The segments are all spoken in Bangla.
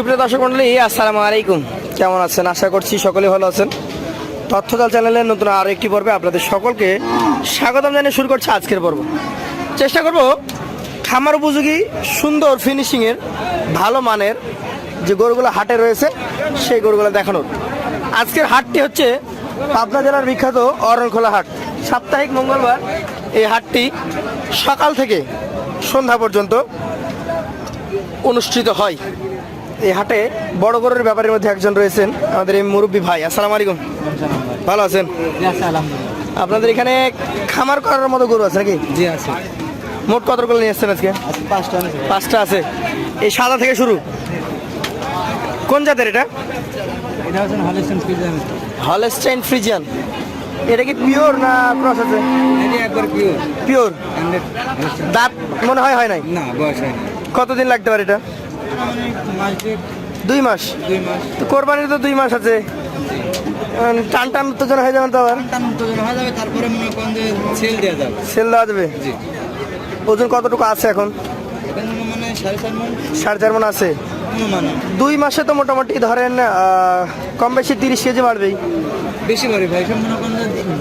সুপ্রিয় দর্শক মন্ডলী, আসসালামু আলাইকুম। কেমন আছেন? আশা করছি সকলে ভালো আছেন। তথ্যদল চ্যানেলের নতুন আরও একটি পর্বে আপনাদের সকলকে স্বাগতম জানিয়ে শুরু করছে আজকের পর্ব। চেষ্টা করব খামার উপযোগী, সুন্দর ফিনিশিংয়ের ভালো মানের যে গরুগুলো হাটে রয়েছে, সেই গরুগুলো দেখানোর। আজকের হাটটি হচ্ছে পাবনা জেলার বিখ্যাত অরণখোলা হাট। সাপ্তাহিক মঙ্গলবার এই হাটটি সকাল থেকে সন্ধ্যা পর্যন্ত অনুষ্ঠিত হয়। এই হাটে বড় গরুর ব্যাপারের মধ্যে একজন রয়েছেন আমাদের এই মুরব্বী ভাই। আসসালামু আলাইকুম। ভালো আছেন? আপনাদের এখানে খামার করার মতো গরু আছে নাকি? জি আছে। মোট কতগুলো নিয়ে এসছেন আজকে? পাঁচটা আছে পাঁচটা আছে। এই সাদা থেকে শুরু। কোন জাতের এটা? হলস্টাইন ফ্রিজিয়ান এটা কি পিওর না ক্রস আছে? পিওর পিওর দাঁত মনে হয় হয় নাই? না বয়স হয়নি কতদিন লাগতে পারে এটা? দুই মাস? তো কোরবানির তো দুই মাস আছে। টান টান উত্তেজনা হয়ে যাবেন তো আবার? হয়ে যাবে তারপরে মনে করেন যে সেল দেওয়া যাবে। সেল দেওয়া যাবে? জি। ওজন কতটুকু আছে এখন? মানে সাড়ে চার মন। আছে। দুই মাসে তো মোটামুটি ধরেন কম বেশি তিরিশ কেজি বাড়বেই। বেশি বাড়বে ভাই সব মনে করেন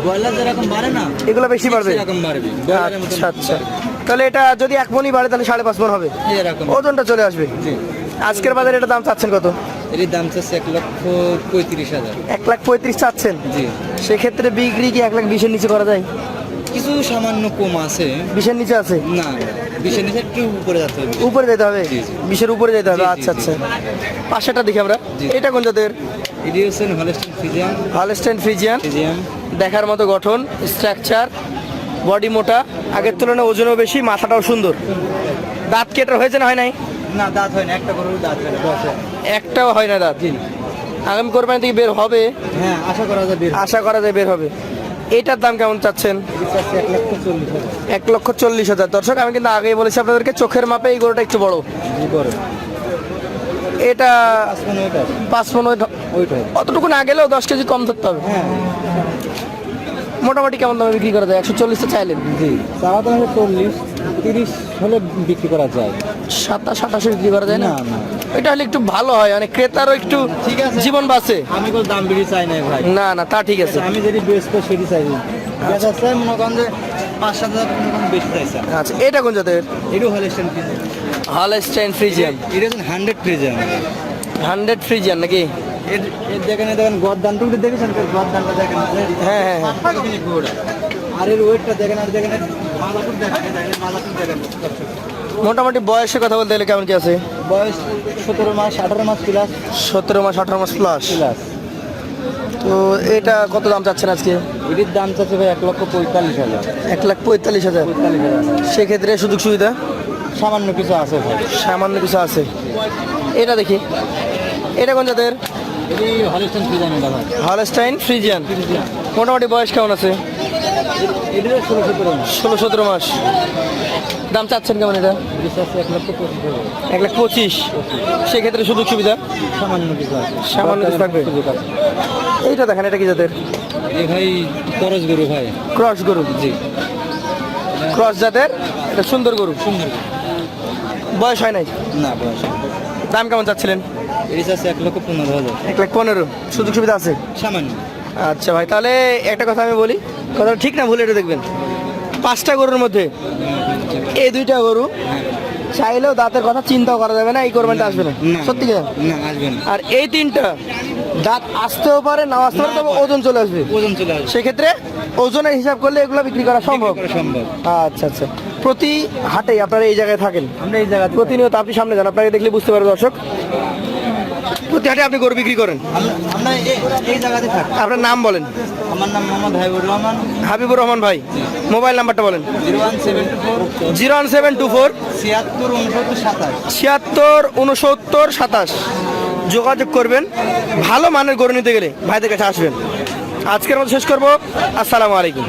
ব্রয়লার যেরকম বাড়ে না এগুলো বেশি বাড়বে? আচ্ছা আচ্ছা। তাহলে এটা যদি এক মনই বাড়ে তাহলে সাড়ে পাঁচ মন হবে। এরকম। ওজনটা চলে আসবে। আজকের বাজারে এটা দাম চাচ্ছেন কত? এর দাম চাচ্ছে এক লক্ষ পঁয়ত্রিশ হাজার। এক লাখ পঁয়ত্রিশ চাচ্ছেন? জি। সেক্ষেত্রে বিক্রি কি এক লাখ বিশের নিচে করা যায়? কিছু সামান্য কম আছে। বিশের নিচে আছে? না বিশের নিচে একটু উপরে যেতে হবে উপরে যেতে হবে। বিশের উপরে যেতে হবে। আচ্ছা আচ্ছা। পাশেটা দেখি আমরা। এটা কোন জাতের? এটি হচ্ছে Holstein Friesian. Holstein Friesian. Friesian. দেখার মতো গঠন স্ট্রাকচার বডি মোটা আগের তুলনায় ওজনও বেশি মাথাটাও সুন্দর। দাঁত কেটে হয়েছে না হয় নাই? না দাঁত হয় না একটা গরুর দাঁত হয় না। একটাও হয় না দাঁত। আগামী কোরবানি থেকে বের হবে? হ্যাঁ আশা করা যায় বের আশা করা যায় বের হবে। এটার দাম কেমন চাচ্ছেন? এক লক্ষ চল্লিশ হাজার। দর্শক আমি কিন্তু আগেই বলেছি আপনাদেরকে চোখের মাপে এই গরুটা একটু বড়। এটা পাঁচ পনেরো অতটুকু না গেলেও দশ কেজি কম ধরতে হবে। হ্যাঁ। মোটামুটি কেমন দামে বিক্রি করা যায়? একশো চল্লিশটা চাইলেন। জি চারা তো চল্লিশ তিরিশ হলে বিক্রি করা যায়। সাতাশ আঠাশে বিক্রি করা যায় না। এটা হলে একটু ভালো হয় মানে ক্রেতারও একটু ঠিক আছে। জীবন বাঁচে। আমি কোনো দাম বেশি চাই না ভাই। না না তা ঠিক আছে। আমি যদি বেচবো সেটি চাই। চাই মনে করেন যে পাঁচ সাত হাজার বেশি চাইছে আচ্ছা এটা কোন জাতের? এটাও হলিস্টন ফ্রিজিয়ান। Holstein Friesian. এটা হান্ড্রেড ফ্রিজিয়ান। হান্ড্রেড ফ্রিজিয়ান নাকি? এর এর দেখেন দেখেন গরদানটুকু দেখেছেন গরদানটা দেখেন হ্যাঁ হ্যাঁ হ্যাঁ। আর এর ওয়েটটা দেখেন আর দেখেন মালাটুক দেখেন এই দেখেন দেখেন। মোটামুটি বয়সের কথা বলতে গেলে কেমন কি আছে? বয়স সতেরো মাস আঠারো মাস প্লাস সতেরো মাস আঠারো মাস প্লাস প্লাস তো এটা কত দাম চাচ্ছেন আজকে? এটির দাম চাচ্ছে ভাই এক লক্ষ পঁয়তাল্লিশ হাজার। এক লাখ পঁয়তাল্লিশ হাজার? পঁয়তাল্লিশ হাজার। সেক্ষেত্রে সুযোগ সুবিধা? সামান্য কিছু আছে ভাই। সামান্য কিছু আছে। এটা দেখি। এটা কোন জাতের? হলস্টাইন ফ্রিজিয়ান মোটামুটি বয়স কেমন আছে? ষোলো সতেরো মাস। দাম চাচ্ছেন কেমন এটা? এক লাখ পঁচিশ। সেক্ষেত্রে সুযোগ সুবিধা? সামান্য কিছু সামান্য কিছু থাকবে। এইটা দেখেন এটা কি জাতের? ভাই করজ গরু ভাই। ক্রস গরু। জি। ক্রস জাতের? এটা সুন্দর গরু। সুন্দর বয়স হয় নাই? না বয়স দাম কেমন চাচ্ছিলেন? এক লক্ষ পনেরো হাজার। এক লাখ পনেরো। সুযোগ সুবিধা আছে? সামান্য। আচ্ছা ভাই তাহলে একটা কথা আমি বলি কথাটা ঠিক না ভুলে এটা দেখবেন। পাঁচটা গরুর মধ্যে এই দুইটা গরু চাইলেও দাঁতের কথা চিন্তাও করা যাবে না এই কোরবানিটা আসবে না। সত্যি কি না? আসবে না। আর এই তিনটা দাঁত আসতেও পারে না আসতে পারে তবে ওজন চলে আসবে। ওজন চলে আসবে। সেক্ষেত্রে ওজনের হিসাব করলে এগুলো বিক্রি করা সম্ভব। করা সম্ভব। আচ্ছা আচ্ছা। প্রতি হাটে আপনারা এই জায়গায় থাকেন। আমরা এই জায়গায় প্রতিনিয়ত আপনি সামনে যান আপনাকে দেখলে বুঝতে পারবে দর্শক। প্রতি হাটে আপনি গরু বিক্রি করেন? আমরা এই- জায়গাতে থাকি। আপনার নাম বলেন। আমার নাম মোহাম্মদ হাবিবুর রহমান। হাবিবুর রহমান ভাই মোবাইল নাম্বারটা বলেন। Zero one seven two four. Zero one seven two four. ছিয়াত্তর উনসত্তর সাতাশ। ছিয়াত্তর উনসত্তর সাতাশ। যোগাযোগ করবেন ভালো মানের গরু নিতে গেলে ভাইদের কাছে আসবেন। আজকের মতো শেষ করব। আসসালামু আলাইকুম।